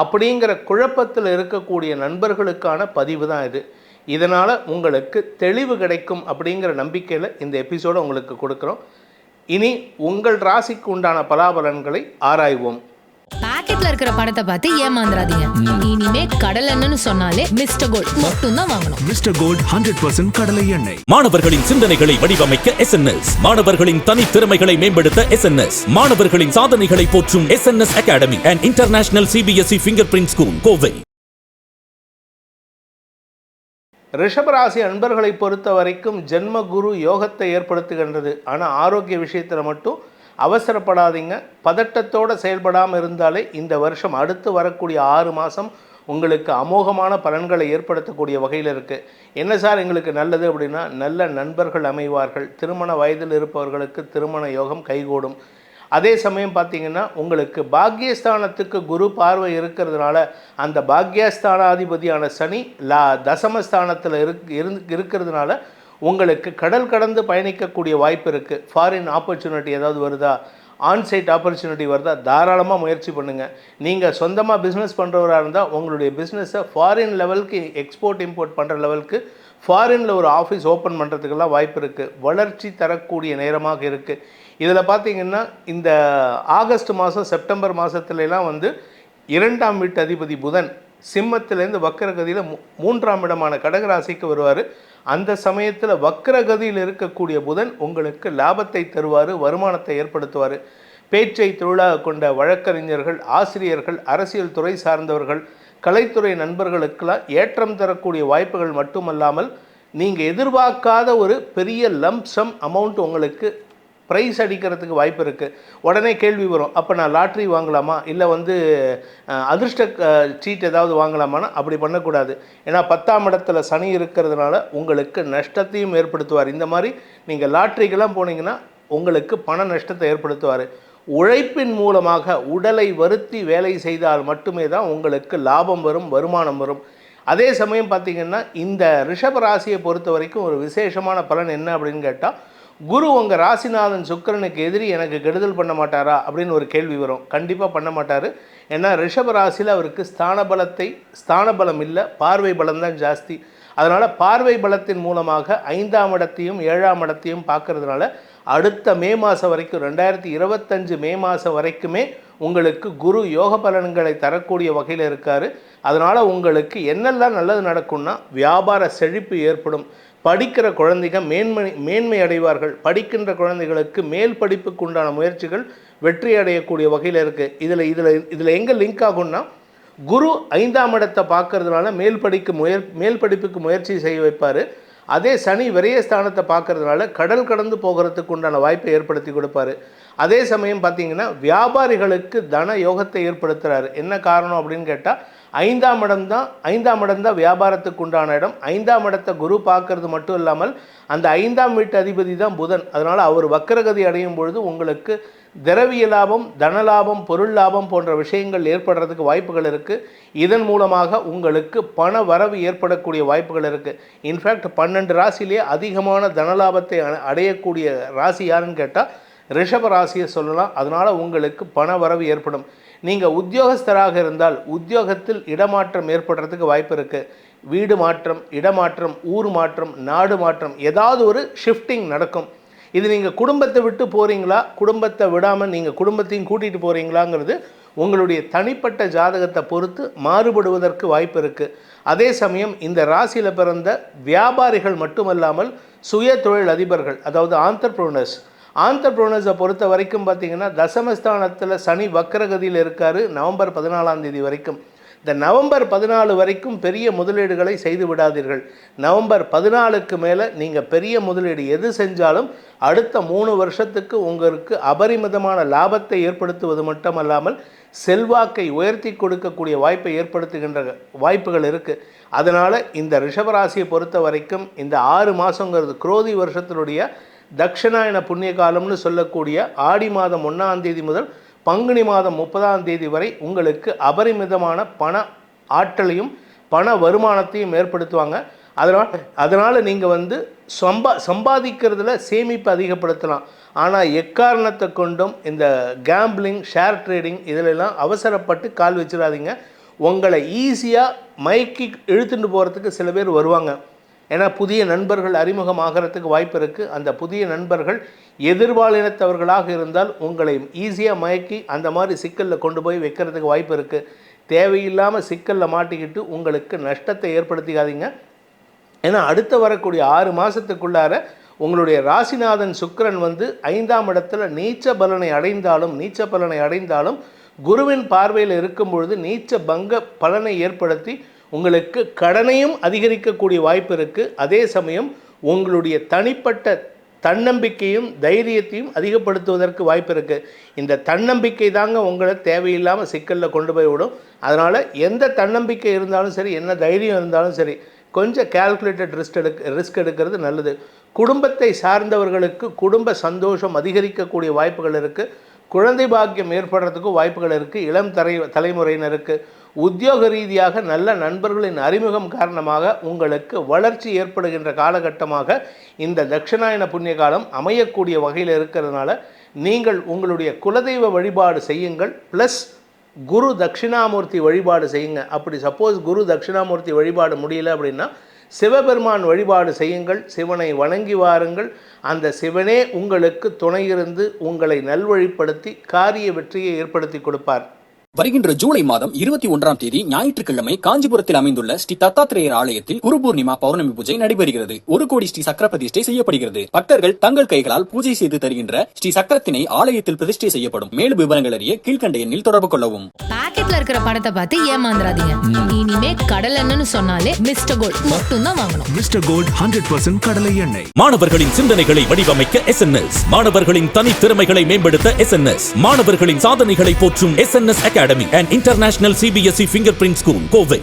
அப்படிங்கிற குழப்பத்தில் இருக்கக்கூடிய நண்பர்களுக்கான பதிவு தான் இது. இதனால் உங்களுக்கு தெளிவு கிடைக்கும் அப்படிங்கிற நம்பிக்கையில் இந்த எபிசோடை உங்களுக்கு கொடுக்குறோம். இனி உங்கள் ராசிக்கு உண்டான பலாபலன்களை ஆராய்வோம். பாக்கெட்ல இருக்கிற படத்தை பார்த்து ஏமாந்துடாதீங்க இனிமே கடல் எண்ணெய்னு சொன்னாலே மிஸ்டர் கோல்ட் மட்டும் தான் வாங்கணும். மிஸ்டர் கோல்ட் ஹண்ட்ரட் பர்சன்ட் கடலை எண்ணெய். மாணவர்களின் சிந்தனைகளை வடிவமைக்க எஸ் மாணவர்களின் தனித்திறமைகளை மேம்படுத்த எஸ் மாணவர்களின் சாதனைகளை போற்றும் S academy and international CBSE finger print school Kovai ரிஷபராசி அன்பர்களை பொறுத்த வரைக்கும் ஜென்ம குரு யோகத்தை ஏற்படுத்துகின்றது. ஆனால் ஆரோக்கிய விஷயத்தில் மட்டும் அவசரப்படாதீங்க. பதட்டத்தோடு செயல்படாமல் இருந்தாலே இந்த வருஷம் அடுத்து வரக்கூடிய ஆறு மாதம் உங்களுக்கு அமோகமான பலன்களை ஏற்படுத்தக்கூடிய வகையில் இருக்குது என்ன சார் எங்களுக்கு நல்லது அப்படின்னா நல்ல நண்பர்கள் அமைவார்கள். திருமண வயதில் இருப்பவர்களுக்கு திருமண யோகம் கைகூடும். அதே சமயம் பார்த்தீங்கன்னா உங்களுக்கு பாக்யஸ்தானத்துக்கு குரு பார்வை இருக்கிறதுனால அந்த பாக்யஸ்தானாதிபதியான சனி லா தசமஸ்தானத்தில் இருக் இருந்து இருக்கிறதுனால உங்களுக்கு கடல் கடந்து பயணிக்கக்கூடிய வாய்ப்பு இருக்குது ஃபாரின் ஆப்பர்ச்சுனிட்டி ஏதாவது வருதா? ஆன்சைட் ஆப்பர்ச்சுனிட்டி வருதா? தாராளமாக முயற்சி பண்ணுங்கள் நீங்கள் சொந்தமாக பிஸ்னஸ் பண்ணுறவராக இருந்தால் உங்களுடைய பிஸ்னஸை ஃபாரின் லெவலுக்கு எக்ஸ்போர்ட் இம்போர்ட் பண்ணுற லெவலுக்கு ஃபாரினில் ஒரு ஆஃபீஸ் ஓப்பன் பண்ணுறதுக்கெல்லாம் வாய்ப்பு இருக்குது வளர்ச்சி தரக்கூடிய நேரமாக இருக்குது இதில் பார்த்தீங்கன்னா இந்த ஆகஸ்ட் மாதம் செப்டம்பர் மாதத்துலலாம் வந்து இரண்டாம் வீட்டு அதிபதி புதன் சிம்மத்திலேருந்து வக்கரகதியில் மூன்றாம் இடமான கடகராசிக்கு வருவார். அந்த சமயத்தில் வக்கரகதியில் இருக்கக்கூடிய புதன் உங்களுக்கு லாபத்தை தருவார் வருமானத்தை ஏற்படுத்துவார். பேச்சை தொழிலாக கொண்ட வழக்கறிஞர்கள் ஆசிரியர்கள் அரசியல் துறை சார்ந்தவர்கள் கலைத்துறை நண்பர்களுக்கெல்லாம் ஏற்றம் தரக்கூடிய வாய்ப்புகள் மட்டுமல்லாமல் நீங்கள் எதிர்பார்க்காத ஒரு பெரிய லம்சம் அமௌண்ட் உங்களுக்கு ப்ரைஸ் அடிக்கிறதுக்கு வாய்ப்பு இருக்குது உடனே கேள்வி வரும். அப்போ நான் லாட்ரி வாங்கலாமா? இல்லை வந்து அதிர்ஷ்ட சீட் ஏதாவது வாங்கலாமான்னா? அப்படி பண்ணக்கூடாது. ஏன்னா பத்தாம் இடத்துல சனி இருக்கிறதுனால உங்களுக்கு நஷ்டத்தையும் ஏற்படுத்துவார். இந்த மாதிரி நீங்கள் லாட்ரிக்கெல்லாம் போனீங்கன்னா உங்களுக்கு பண நஷ்டத்தை ஏற்படுத்துவார். உழைப்பின் மூலமாக உடலை வருத்தி வேலை செய்தால் மட்டுமே தான் உங்களுக்கு லாபம் வரும் வருமானம் வரும். அதே சமயம் பார்த்தீங்கன்னா இந்த ரிஷப ராசியை பொறுத்த வரைக்கும் ஒரு விசேஷமான பலன் என்ன அப்படின்னு கேட்டால் குரு உங்கள் ராசிநாதன் சுக்கிரனுக்கு எதிரி எனக்கு கெடுதல் பண்ண மாட்டாரா? அப்படின்னு ஒரு கேள்வி வரும். கண்டிப்பாக பண்ண மாட்டார். ஏன்னா ரிஷப ராசியில் அவருக்கு ஸ்தான பலத்தை ஸ்தான பலம் இல்லை பார்வை பலம் தான் ஜாஸ்தி. அதனால் பார்வை பலத்தின் மூலமாக ஐந்தாம் இடத்தையும் ஏழாம் இடத்தையும் பார்க்கறதுனால அடுத்த மே மாதம் வரைக்கும் ரெண்டாயிரத்தி இருபத்தஞ்சு மே மாதம் வரைக்குமே உங்களுக்கு குரு யோக பலன்களை தரக்கூடிய வகையில் இருக்கார். அதனால் உங்களுக்கு என்னெல்லாம் நல்லது நடக்கும்னா வியாபார செழிப்பு ஏற்படும். படிக்கிற குழந்தைங்க மேன்மை மேன்மை அடைவார்கள். படிக்கின்ற குழந்தைகளுக்கு மேல் படிப்புக்கு உண்டான முயற்சிகள் வெற்றி அடையக்கூடிய வகையில் இருக்குது இதில் இதில் இதில் எங்கே லிங்க் ஆகும்னா குரு ஐந்தாம் இடத்தை பார்க்கறதுனால மேல் படிக்கு முயற் மேல் படிப்புக்கு முயற்சி செய்ய வைப்பார். அதே சனி விரயஸ்தானத்தை பார்க்கறதுனால கடல் கடந்து போகிறதுக்கு உண்டான வாய்ப்பை ஏற்படுத்தி கொடுப்பாரு. அதே சமயம் பார்த்தீங்கன்னா வியாபாரிகளுக்கு தன யோகத்தை ஏற்படுத்துகிறாரு என்ன காரணம் அப்படின்னு கேட்டால் ஐந்தாம் இடம் தான் ஐந்தாம் இடம் தான் வியாபாரத்துக்கு உண்டான இடம். ஐந்தாம் இடத்தை குரு பார்க்கறது மட்டும் இல்லாமல் அந்த ஐந்தாம் வீட்டு அதிபதி தான் புதன். அதனால் அவர் வக்கரகதி அடையும் பொழுது உங்களுக்கு திரவிய லாபம் தன லாபம் பொருள் லாபம் போன்ற விஷயங்கள் ஏற்படுறதுக்கு வாய்ப்புகள் இருக்குது இதன் மூலமாக உங்களுக்கு பண வரவு ஏற்படக்கூடிய வாய்ப்புகள் இருக்குது இன்ஃபேக்ட் பன்னெண்டு ராசிலேயே அதிகமான தன லாபத்தை அடையக்கூடிய ராசி யாருன்னு கேட்டால் ரிஷப ராசியை சொல்லலாம். அதனால் உங்களுக்கு பண வரவு ஏற்படும். நீங்கள் உத்தியோகஸ்தராக இருந்தால் உத்தியோகத்தில் இடமாற்றம் ஏற்படுறதுக்கு வாய்ப்பு இருக்குது வீடு மாற்றம் இடமாற்றம் ஊர் மாற்றம் நாடு மாற்றம் ஏதாவது ஒரு ஷிஃப்டிங் நடக்கும். இது நீங்கள் குடும்பத்தை விட்டு போகிறீங்களா குடும்பத்தை விடாமல் நீங்கள் குடும்பத்தையும் கூட்டிகிட்டு போகிறீங்களாங்கிறது உங்களுடைய தனிப்பட்ட ஜாதகத்தை பொறுத்து மாறுபடுவதற்கு வாய்ப்பு இருக்குது அதே சமயம் இந்த ராசியில் பிறந்த வியாபாரிகள் மட்டுமல்லாமல் சுய தொழில் அதிபர்கள் அதாவது ஆண்டர்ப்ரோனர்ஸ் ஆண்டர்ப்ரோனர்ஸை பொறுத்த வரைக்கும் பார்த்தீங்கன்னா தசமஸ்தானத்தில் சனி வக்கரகதியில் இருக்கார் நவம்பர் பதினாலாம் தேதி வரைக்கும். இந்த நவம்பர் பதினாலு வரைக்கும் பெரிய முதலீடுகளை செய்து விடாதீர்கள். நவம்பர் பதினாலுக்கு மேலே நீங்கள் பெரிய முதலீடு எது செஞ்சாலும் அடுத்த மூணு வருஷத்துக்கு உங்களுக்கு அபரிமிதமான லாபத்தை ஏற்படுத்துவது மட்டுமல்லாமல் செல்வாக்கை உயர்த்தி கொடுக்கக்கூடிய வாய்ப்பை ஏற்படுத்துகின்ற வாய்ப்புகள் இருக்குது அதனால் இந்த ரிஷபராசியை பொறுத்த வரைக்கும் இந்த ஆறு மாதங்கிறது குரோதி வருஷத்தினுடைய தட்சிணாயன புண்ணிய காலம்னு சொல்லக்கூடிய ஆடி மாதம் ஒன்றாம் தேதி முதல் பங்குனி மாதம் முப்பதாம் தேதி வரை உங்களுக்கு அபரிமிதமான பண ஆற்றலையும் பண வருமானத்தையும் ஏற்படுத்துவாங்க. அதனால் அதனால் நீங்கள் வந்து சம்பா சம்பாதிக்கிறதுல சேமிப்பு அதிகப்படுத்தலாம். ஆனால் எக்காரணத்தை கொண்டும் இந்த கேம்பிளிங் ஷேர் ட்ரேடிங் இதிலெல்லாம் அவசரப்பட்டு கால் வச்சிடாதீங்க. உங்களை ஈஸியாக மயக்கி இழுத்துட்டு போகிறதுக்கு சில பேர் வருவாங்க. ஏன்னா புதிய நண்பர்கள் அறிமுகமாகறதுக்கு வாய்ப்பு இருக்குது அந்த புதிய நண்பர்கள் எதிர்பாலினத்தவர்களாக இருந்தால் உங்களை ஈஸியாக மயக்கி அந்த மாதிரி சிக்கலில் கொண்டு போய் வைக்கிறதுக்கு வாய்ப்பு இருக்குது தேவையில்லாமல் சிக்கலில் மாட்டிக்கிட்டு உங்களுக்கு நஷ்டத்தை ஏற்படுத்திக்காதீங்க. ஏன்னா அடுத்து வரக்கூடிய ஆறு மாதத்துக்குள்ளார உங்களுடைய ராசிநாதன் சுக்கரன் வந்து ஐந்தாம் இடத்துல நீச்ச பலனை அடைந்தாலும் நீச்ச பலனை அடைந்தாலும் குருவின் பார்வையில் இருக்கும் பொழுது நீச்ச பங்க பலனை ஏற்படுத்தி உங்களுக்கு கடனையும் அதிகரிக்கக்கூடிய வாய்ப்பு இருக்குது அதே சமயம் உங்களுடைய தனிப்பட்ட தன்னம்பிக்கையும் தைரியத்தையும் அதிகப்படுத்துவதற்கு வாய்ப்பு இருக்குது இந்த தன்னம்பிக்கை தாங்க உங்களை தேவையில்லாமல் சிக்கலில் கொண்டு போய் விடும். அதனால் எந்த தன்னம்பிக்கை இருந்தாலும் சரி என்ன தைரியம் இருந்தாலும் சரி கொஞ்சம் கேல்குலேட்டட் ரிஸ்க் எடுக்க ரிஸ்க் எடுக்கிறது நல்லது. குடும்பத்தை சார்ந்தவர்களுக்கு குடும்ப சந்தோஷம் அதிகரிக்கக்கூடிய வாய்ப்புகள் இருக்குது குழந்தை பாக்கியம் ஏற்படுறதுக்கும் வாய்ப்புகள் இருக்குது இளம் தலை தலைமுறையினருக்கு உத்தியோக ரீதியாக நல்ல நண்பர்களின் அறிமுகம் காரணமாக உங்களுக்கு வளர்ச்சி ஏற்படுகின்ற காலகட்டமாக இந்த தட்சிணாயன புண்ணிய காலம் அமையக்கூடிய வகையில் இருக்கிறதுனால நீங்கள் உங்களுடைய குலதெய்வ வழிபாடு செய்யுங்கள் ப்ளஸ் குரு தட்சிணாமூர்த்தி வழிபாடு செய்யுங்க. அப்படி சப்போஸ் குரு தட்சிணாமூர்த்தி வழிபாடு முடியல அப்படின்னா சிவபெருமான் வழிபாடு செய்யுங்கள் சிவனை வணங்கி வாருங்கள். அந்த சிவனே உங்களுக்கு துணையிருந்து உங்களை நல்வழிப்படுத்தி காரிய வெற்றியை ஏற்படுத்தி கொடுப்பார். வருகின்ற ஜூலை மாதம் இருபத்தி ஒன்றாம் தேதி ஞாயிற்றுக்கிழமை காஞ்சிபுரத்தில் அமைந்துள்ள ஸ்ரீ தத்தாத்திரேயர் ஆலயத்தில் குரு பூர்ணிமா பௌர்ணமி பூஜை நடைபெறுகிறது. ஒரு கோடி ஸ்ரீ சக்கர பிரதிஷ்டை செய்யப்படுகிறது. பக்தர்கள் தங்கள் கைகளால் பூஜை செய்து தருகின்ற ஸ்ரீ சக்கரத்தினை ஆலயத்தில் பிரதிஷ்டை செய்யப்படும். மேலும் விவரங்கள் அறிய கீழ்கண்ட எண்ணில் தொடர்பு கொள்ளவும். பாக்கெட்ல இருக்கிற படத்தை பார்த்து ஏமாந்துடாதீங்க இனிமே கடல் எண்ணெய்னு சொன்னாலே மிஸ்டர் கோல்ட் மட்டும் தான் வாங்கணும். மிஸ்டர் கோல்ட் ஹண்ட்ரட் பர்சன்ட் கடலை எண்ணெய். மாணவர்களின் சிந்தனைகளை வடிவமைக்க எஸ் மாணவர்களின் தனித்திறமைகளை மேம்படுத்த எஸ் மாணவர்களின் சாதனைகளை போற்றும் S academy and international CBSE finger print school Kovai